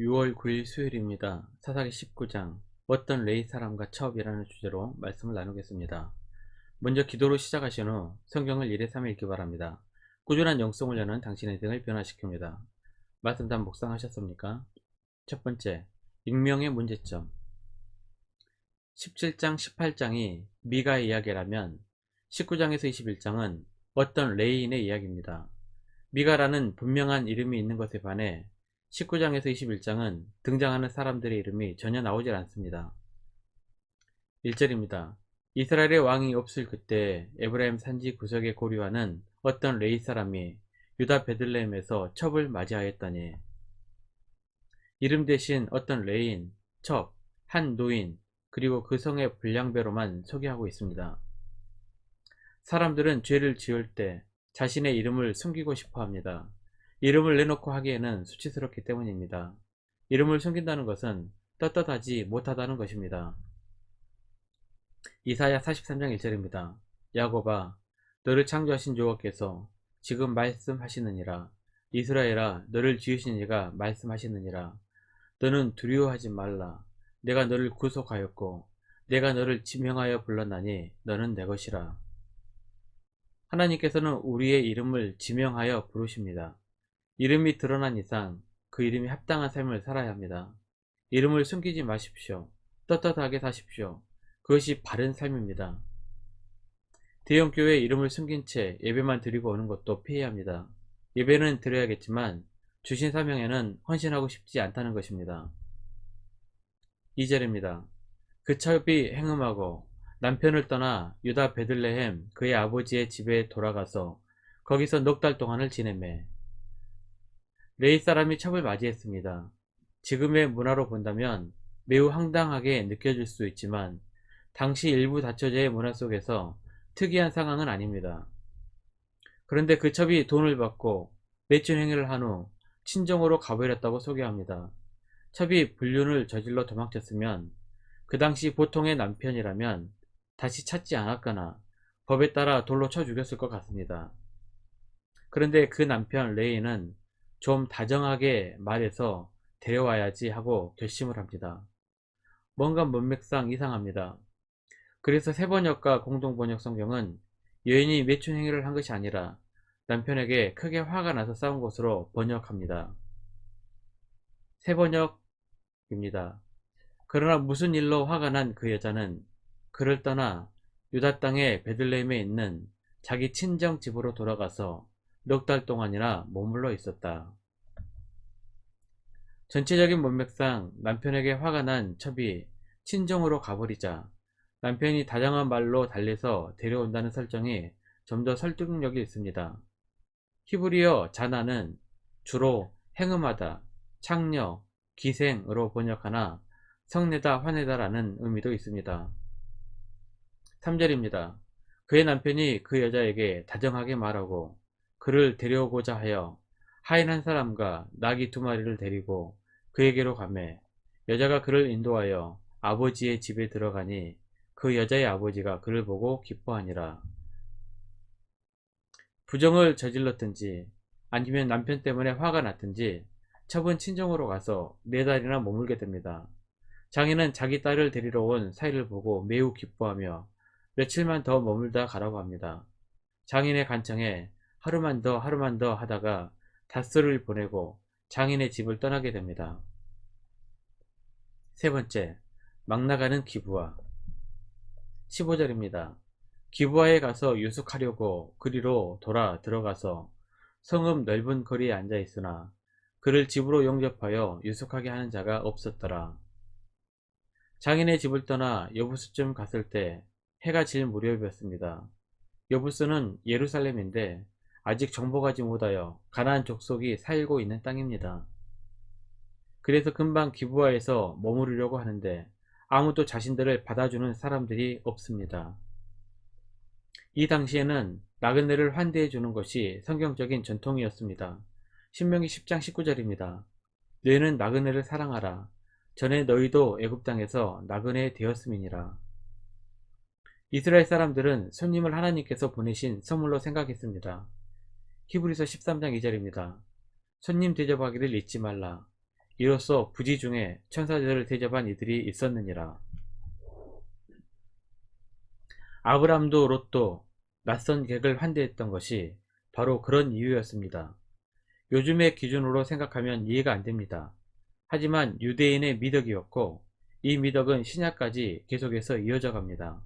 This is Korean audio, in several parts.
6월 9일 수요일입니다. 사사기 19장 어떤 레이 사람과 첩이라는 주제로 말씀을 나누겠습니다. 먼저 기도로 시작하신 후 성경을 1회 3회 읽기 바랍니다. 꾸준한 영성을 여는 당신의 인생을 변화시킵니다. 말씀 다 묵상하셨습니까? 첫 번째, 익명의 문제점 17장, 18장이 미가의 이야기라면 19장에서 21장은 어떤 레이인의 이야기입니다. 미가라는 분명한 이름이 있는 것에 반해 19장에서 21장은 등장하는 사람들의 이름이 전혀 나오질 않습니다. 1절입니다. 이스라엘의 왕이 없을 그때 에브라임 산지 구석에 고류하는 어떤 레이 사람이 유다 베들레헴에서 첩을 맞이하였더니 이름 대신 어떤 레인, 첩, 한 노인, 그리고 그 성의 분량배로만 소개하고 있습니다. 사람들은 죄를 지을 때 자신의 이름을 숨기고 싶어 합니다. 이름을 내놓고 하기에는 수치스럽기 때문입니다. 이름을 숨긴다는 것은 떳떳하지 못하다는 것입니다. 이사야 43장 1절입니다. 야곱아 너를 창조하신 여호와께서 지금 말씀하시느니라 이스라엘아 너를 지으신 이가 말씀하시느니라 너는 두려워하지 말라 내가 너를 구속하였고 내가 너를 지명하여 불렀나니 너는 내 것이라 하나님께서는 우리의 이름을 지명하여 부르십니다. 이름이 드러난 이상 그 이름이 합당한 삶을 살아야 합니다. 이름을 숨기지 마십시오. 떳떳하게 사십시오. 그것이 바른 삶입니다. 대형교회 이름을 숨긴 채 예배만 드리고 오는 것도 피해야 합니다. 예배는 드려야겠지만 주신 사명에는 헌신하고 싶지 않다는 것입니다. 2절입니다. 그 첩이 행음하고 남편을 떠나 유다 베들레헴 그의 아버지의 집에 돌아가서 거기서 넉 달 동안을 지내매 레이 사람이 첩을 맞이했습니다. 지금의 문화로 본다면 매우 황당하게 느껴질 수 있지만 당시 일부 다처제의 문화 속에서 특이한 상황은 아닙니다. 그런데 그 첩이 돈을 받고 매춘 행위를 한 후 친정으로 가버렸다고 소개합니다. 첩이 불륜을 저질러 도망쳤으면 그 당시 보통의 남편이라면 다시 찾지 않았거나 법에 따라 돌로 쳐 죽였을 것 같습니다. 그런데 그 남편 레이는 좀 다정하게 말해서 데려와야지 하고 결심을 합니다. 뭔가 문맥상 이상합니다. 그래서 세번역과 공동번역 성경은 여인이 매춘 행위를 한 것이 아니라 남편에게 크게 화가 나서 싸운 것으로 번역합니다. 세번역입니다. 그러나 무슨 일로 화가 난 그 여자는 그를 떠나 유다 땅의 베들레헴에 있는 자기 친정 집으로 돌아가서 넉 달 동안이나 머물러 있었다. 전체적인 문맥상 남편에게 화가 난 첩이 친정으로 가버리자 남편이 다정한 말로 달래서 데려온다는 설정이 좀 더 설득력이 있습니다. 히브리어 자나는 주로 행음하다, 창녀, 기생으로 번역하나 성내다, 화내다라는 의미도 있습니다. 3절입니다. 그의 남편이 그 여자에게 다정하게 말하고 그를 데려오고자 하여 하인 한 사람과 나귀 두 마리를 데리고 그에게로 가매 여자가 그를 인도하여 아버지의 집에 들어가니 그 여자의 아버지가 그를 보고 기뻐하니라. 부정을 저질렀든지 아니면 남편 때문에 화가 났든지 첩은 친정으로 가서 네 달이나 머물게 됩니다. 장인은 자기 딸을 데리러 온 사이를 보고 매우 기뻐하며 며칠만 더 머물다 가라고 합니다. 장인의 간청에 하루만 더 하루만 더 하다가 닷소를 보내고 장인의 집을 떠나게 됩니다. 세 번째, 막 나가는 기부와 15절입니다. 기부하에 가서 유숙하려고 그리로 돌아 들어가서 성읍 넓은 거리에 앉아 있으나 그를 집으로 용접하여 유숙하게 하는 자가 없었더라. 장인의 집을 떠나 여부수쯤 갔을 때 해가 질 무렵이었습니다. 여부스는 예루살렘인데 아직 정복하지 못하여 가나안 족속이 살고 있는 땅입니다. 그래서 금방 기부하에서 머무르려고 하는데 아무도 자신들을 받아주는 사람들이 없습니다. 이 당시에는 나그네를 환대해 주는 것이 성경적인 전통이었습니다. 신명기 10장 19절입니다. 너희는 나그네를 사랑하라. 전에 너희도 애굽 땅에서 나그네 되었음이니라. 이스라엘 사람들은 손님을 하나님께서 보내신 선물로 생각했습니다. 히브리서 13장 2절입니다. 손님 대접하기를 잊지 말라. 이로써 부지 중에 천사들을 대접한 이들이 있었느니라. 아브람도 롯도 낯선 객을 환대했던 것이 바로 그런 이유였습니다. 요즘의 기준으로 생각하면 이해가 안 됩니다. 하지만 유대인의 미덕이었고 이 미덕은 신약까지 계속해서 이어져 갑니다.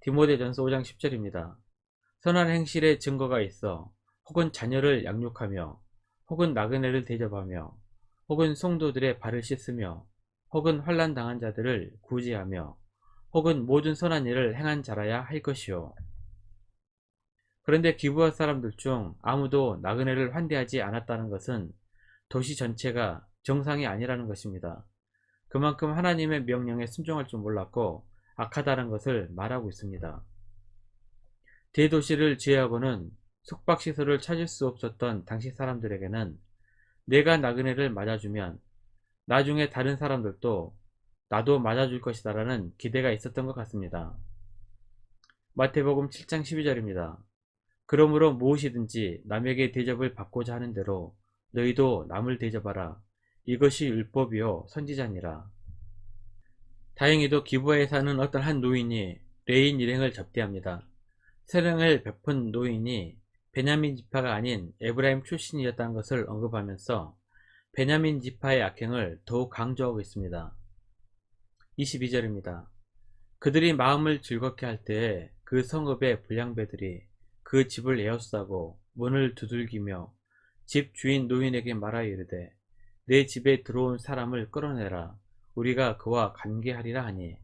디모데전서 5장 10절입니다. 선한 행실의 증거가 있어 혹은 자녀를 양육하며 혹은 나그네를 대접하며 혹은 성도들의 발을 씻으며 혹은 환란 당한 자들을 구제하며 혹은 모든 선한 일을 행한 자라야 할 것이요. 그런데 기부할 사람들 중 아무도 나그네를 환대하지 않았다는 것은 도시 전체가 정상이 아니라는 것입니다. 그만큼 하나님의 명령에 순종할 줄 몰랐고 악하다는 것을 말하고 있습니다. 대도시를 지하고는 숙박시설을 찾을 수 없었던 당시 사람들에게는 내가 나그네를 맞아주면 나중에 다른 사람들도 나도 맞아줄 것이다 라는 기대가 있었던 것 같습니다. 마태복음 7장 12절입니다. 그러므로 무엇이든지 남에게 대접을 받고자 하는 대로 너희도 남을 대접하라. 이것이 율법이요 선지자니라. 다행히도 기부하에 사는 어떤 한 노인이 레인 일행을 접대합니다. 세령을 베푼 노인이 베냐민 지파가 아닌 에브라임 출신이었다는 것을 언급하면서 베냐민 지파의 악행을 더욱 강조하고 있습니다. 22절입니다. 그들이 마음을 즐겁게 할 때에 그 성읍의 불량배들이 그 집을 에워싸고 문을 두들기며 집 주인 노인에게 말하여 이르되 내 집에 들어온 사람을 끌어내라 우리가 그와 관계하리라 하니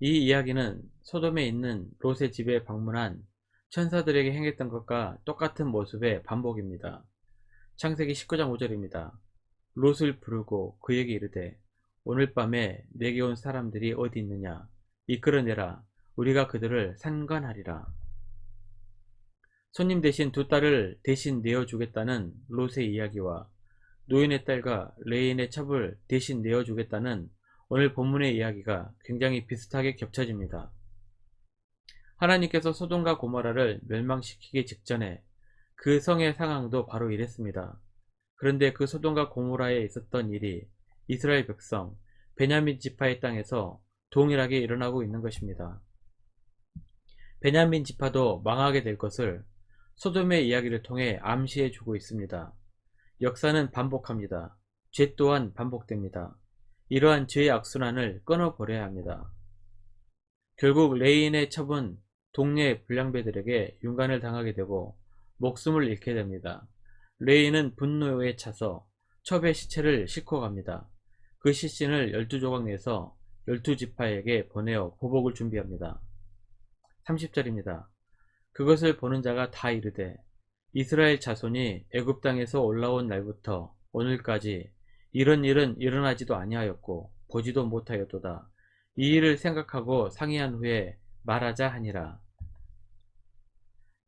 이 이야기는 소돔에 있는 롯의 집에 방문한 천사들에게 행했던 것과 똑같은 모습의 반복입니다. 창세기 19장 5절입니다. 롯을 부르고 그에게 이르되 오늘 밤에 내게 온 사람들이 어디 있느냐 이끌어내라 우리가 그들을 산관하리라. 손님 대신 두 딸을 대신 내어주겠다는 롯의 이야기와 노인의 딸과 레인의 첩을 대신 내어주겠다는 오늘 본문의 이야기가 굉장히 비슷하게 겹쳐집니다. 하나님께서 소돔과 고모라를 멸망시키기 직전에 그 성의 상황도 바로 이랬습니다. 그런데 그 소돔과 고모라에 있었던 일이 이스라엘 백성 베냐민 지파의 땅에서 동일하게 일어나고 있는 것입니다. 베냐민 지파도 망하게 될 것을 소돔의 이야기를 통해 암시해 주고 있습니다. 역사는 반복합니다. 죄 또한 반복됩니다. 이러한 죄의 악순환을 끊어버려야 합니다. 결국 레인의 첩은 동네 불량배들에게 윤관을 당하게 되고 목숨을 잃게 됩니다. 레인은 분노에 차서 첩의 시체를 싣고 갑니다. 그 시신을 12조각 내서 12지파에게 보내어 보복을 준비합니다. 30절입니다. 그것을 보는 자가 다 이르되 이스라엘 자손이 애굽 땅에서 올라온 날부터 오늘까지 이런 일은 일어나지도 아니하였고 보지도 못하였도다. 이 일을 생각하고 상의한 후에 말하자 하니라.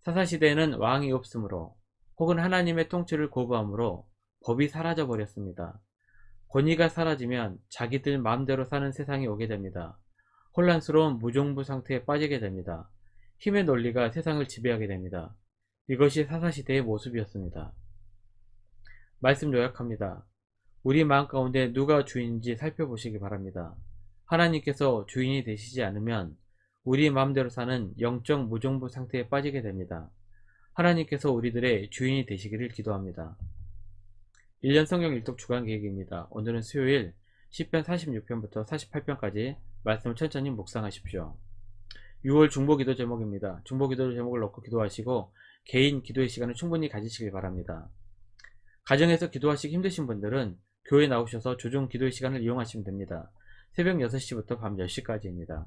사사시대에는 왕이 없으므로 혹은 하나님의 통치를 거부함으로 법이 사라져 버렸습니다. 권위가 사라지면 자기들 마음대로 사는 세상이 오게 됩니다. 혼란스러운 무정부 상태에 빠지게 됩니다. 힘의 논리가 세상을 지배하게 됩니다. 이것이 사사시대의 모습이었습니다. 말씀 요약합니다. 우리 마음 가운데 누가 주인인지 살펴보시기 바랍니다. 하나님께서 주인이 되시지 않으면 우리 마음대로 사는 영적 무정부 상태에 빠지게 됩니다. 하나님께서 우리들의 주인이 되시기를 기도합니다. 1년 성경 일독 주간 계획입니다. 오늘은 수요일 10편 46편부터 48편까지 말씀을 천천히 묵상하십시오. 6월 중보기도 제목입니다. 중보기도 제목을 넣고 기도하시고 개인 기도의 시간을 충분히 가지시길 바랍니다. 가정에서 기도하시기 힘드신 분들은 교회 나오셔서 조종 기도의 시간을 이용하시면 됩니다. 새벽 6시부터 밤 10시까지입니다.